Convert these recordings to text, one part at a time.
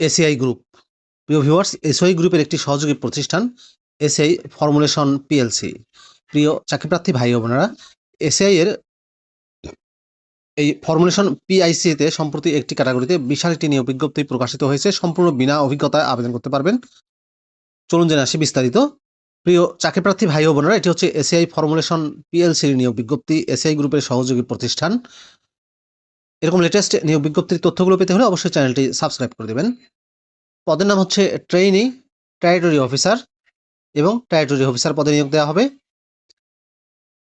ACI group. প্রিয় viewers, ACI গ্রুপের একটি সহযোগী প্রতিষ্ঠান, এসিআই ফর্মুলেশন পিএলসি। প্রিয় চাকরিপ্রার্থী ভাই বোনেরা, এসিআই এর এই ফর্মুলেশন পিআইসিতে সম্প্রতি একটি ক্যাটাগরিতে বিশাল একটি নিয়োগ বিজ্ঞপ্তি প্রকাশিত হয়েছে। সম্পূর্ণ বিনা অভিজ্ঞতায় আবেদন করতে পারবেন। চলুন জেনে আসি বিস্তারিত। প্রিয় চাকরিপ্রার্থী ভাই বোনেরা, এটি হচ্ছে এসিআই ফর্মুলেশন পিএলসির নিয়োগ বিজ্ঞপ্তি, এসিআই গ্রুপের সহযোগী প্রতিষ্ঠান। এরকম লেটেস্ট নিয়োগ বিজ্ঞপ্তির তথ্যগুলো পেতে হলে অবশ্যই চ্যানেলটি সাবস্ক্রাইব করে দেবেন। পদের নাম হচ্ছে ট্রেইনি টেরিটরি অফিসার এবং টেরিটরি অফিসার পদে নিয়োগ দেওয়া হবে।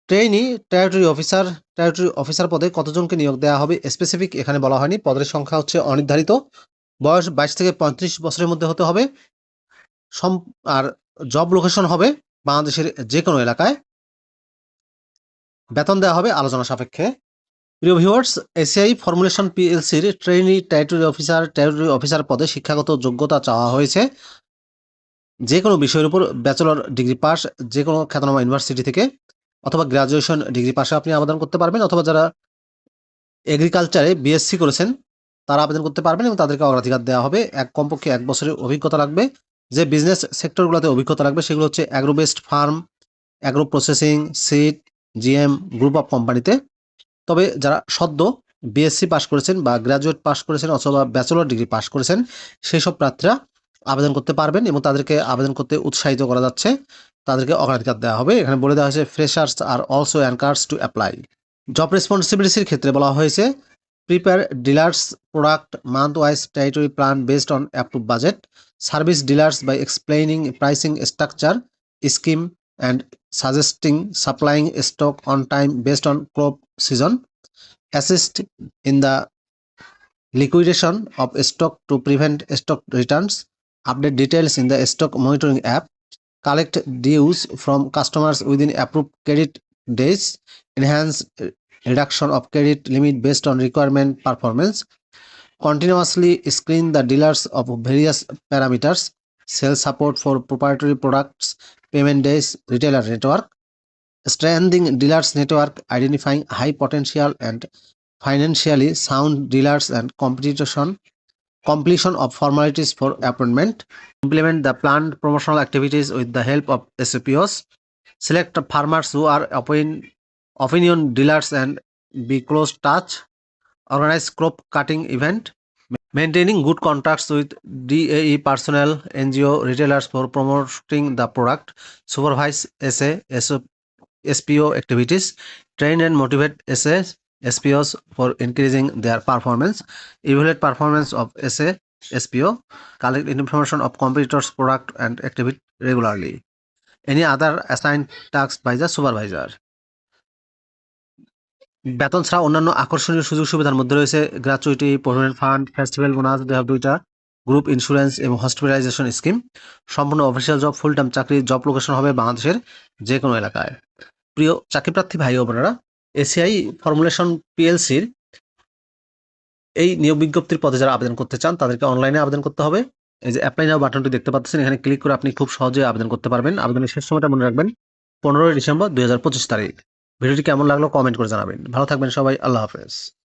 Trainee territory officer territory officer পদে কতজনকে নিয়োগ দেওয়া হবে স্পেসিফিক এখানে বলা হয়নি। পদের সংখ্যা হচ্ছে অনির্ধারিত। বয়স বাইশ থেকে পঁয়ত্রিশ বছরের মধ্যে হতে হবে। সম আর জব লোকেশন হবে বাংলাদেশের যে কোনো এলাকায়। বেতন দেওয়া হবে আলোচনা সাপেক্ষে। প্রিয় viewers ACI formulation পিএলসির trainee territory officer territory officer পদে শিক্ষাগত যোগ্যতা চাওয়া হয়েছে। যে কোনো বিষয়ের উপর ব্যাচেলর ডিগ্রি পাস যে কোনো খ্যাতনামা ইউনিভার্সিটি থেকে, অথবা গ্রাজুয়েশন ডিগ্রি পাশে আপনি আবেদন করতে পারবেন, অথবা যারা এগ্রিকালচারে বিএসসি করেছেন, তারা আবেদন করতে পারবেন এবং তাদেরকে অগ্রাধিকার দেওয়া হবে। এক কমপক্ষে এক বছরের অভিজ্ঞতা লাগবে। যে বিজনেস সেক্টরগুলোতে অভিজ্ঞতা লাগবে, সেগুলো হচ্ছে agro based farm agro processing seed GM group of কোম্পানিতে তবে যারা সদ্য বিএসসি পাশ করেছেন বা গ্র্যাজুয়েট পাশ করেছেন অথবা ব্যাচেলর ডিগ্রি পাশ করেছেন সেই সব প্রার্থীরা আবেদন করতে পারবেন এবং তাদেরকে আবেদন করতে উৎসাহিত করা যাচ্ছে। তাদেরকে অগ্রাধিকার দেওয়া হবে। এখানে বলে দেওয়া হয়েছে freshers R also encouraged to apply job রেসপন্সিবিলিটির ক্ষেত্রে বলা হয়েছে prepare dealers product month wise territory plan based on approve budget service dealers by explaining pricing structure scheme and suggesting supplying stock on time based on crop season assist in the liquidation of stock to prevent stock returns update details in the stock monitoring app collect dues from customers within approved credit days enhance uh, reduction of credit limit based on requirement performance continuously screen the dealers of various parameters sales support for proprietary products payment days retailer network strengthening dealers network identifying high potential and financially sound dealers and competition completion of formalities for appointment implement the planned promotional activities with the help of SPOs select farmers who are opinion, opinion dealers and be close touch organize crop cutting event maintaining good contacts with DAE personnel, NGO, retailers for promoting the product, supervise SA, SO, SPO activities, train and motivate SA, SPOs for increasing their performance, evaluate performance of SA, SPO, collect information of competitors' product and activity regularly. Any other assigned tasks by the supervisor. বেতন ছাড়া অন্যান্য আকর্ষণীয় সুযোগ সুবিধার মধ্যে রয়েছে gratuity provident fund festival bonus দুই দুইটা গ্রুপ ইন্স্যুরেন্স এবং হসপিটালাইজেশন স্কিম সম্পূর্ণ অফিসিয়াল জব ফুল টাইম চাকরি জব লোকেশন হবে বাংলাদেশের যে কোনো এলাকায় প্রিয় চাকরিপ্রার্থী ভাই ও বোনেরা, এসিআই ফর্মুলেশন পিএলসির এই নিয়োগ বিজ্ঞপ্তির পদে যারা আবেদন করতে চান, তাদেরকে অনলাইনে আবেদন করতে হবে। এই যে অ্যাপ্লাই নাও বাটনটি দেখতে পাচ্ছেন, এখানে ক্লিক করে আপনি খুব সহজে আবেদন করতে পারবেন। আবেদনের শেষ সময়টা মনে রাখবেন, পনেরোই ডিসেম্বর দুই হাজার পঁচিশ তারিখ। ভিডিওটি কেমন লাগল কমেন্ট করে জানাবেন। ভালো থাকবেন সবাই, আল্লাহ হাফেজ।